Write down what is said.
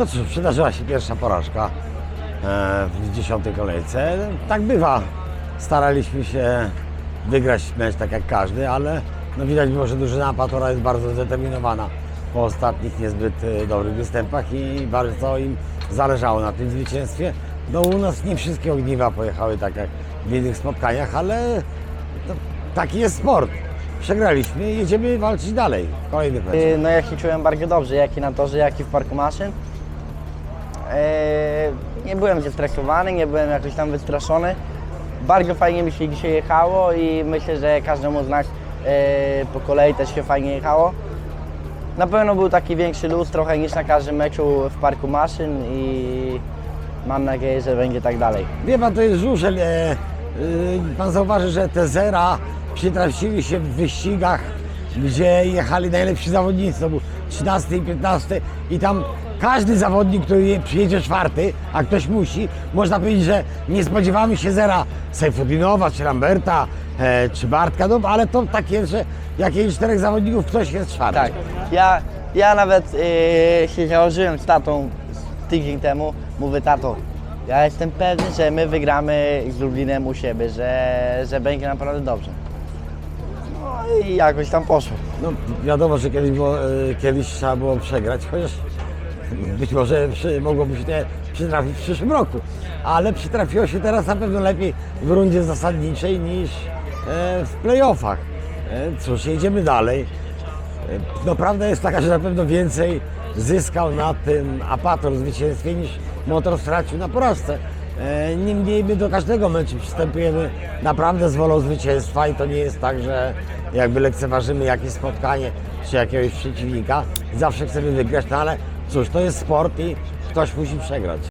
No cóż, przydarzyła się pierwsza porażka e, w dziesiątej kolejce. Tak bywa. Staraliśmy się wygrać mecz tak jak każdy, ale no widać było, że drużyna Apatora jest bardzo zdeterminowana po ostatnich niezbyt e, dobrych występach i bardzo im zależało na tym zwycięstwie. No u nas nie wszystkie ogniwa pojechały tak jak w innych spotkaniach, ale to, taki jest sport. Przegraliśmy i jedziemy walczyć dalej w kolejnych meczach. Y, No ja czułem bardzo dobrze, jak i na torze, jak i w parku maszyn. Eee, Nie byłem zestresowany, nie byłem jakoś tam wystraszony. Bardzo fajnie mi się dzisiaj jechało i myślę, że każdemu z nas e, po kolei też się fajnie jechało. Na pewno był taki większy luz trochę niż na każdym meczu w parku maszyn i mam nadzieję, że będzie tak dalej. Wie pan, to jest żużel. E, e, pan zauważy, że te zera przytrafiły się w wyścigach, gdzie jechali najlepsi zawodnicy. To był 13 i 15 i tam każdy zawodnik, który je- przyjedzie czwarty, a ktoś musi, można powiedzieć, że nie spodziewamy się zera Sejfudinowa, czy Lamberta, e, czy Bartka, no ale to tak jest, że jak jest czterech zawodników, ktoś jest czwarty. Tak, ja, ja nawet yy, się założyłem z tatą tydzień temu. Mówię, tato, ja jestem pewny, że my wygramy z Lublinem u siebie, że, że będzie naprawdę dobrze. I jakoś tam poszło. No wiadomo, że kiedyś, było, e, kiedyś trzeba było przegrać, chociaż być może przy, mogłoby się te przytrafić w przyszłym roku. Ale przytrafiło się teraz na pewno lepiej w rundzie zasadniczej niż e, w playoffach. E, cóż, jedziemy dalej. No prawda jest taka, że na pewno więcej zyskał na tym Apator zwycięstwie niż Motor stracił na porażce. E, Niemniej my do każdego meczu przystępujemy naprawdę z wolą zwycięstwa i to nie jest tak, że jakby lekceważymy jakieś spotkanie czy jakiegoś przeciwnika. Zawsze chcemy wygrać, no ale cóż, to jest sport i ktoś musi przegrać.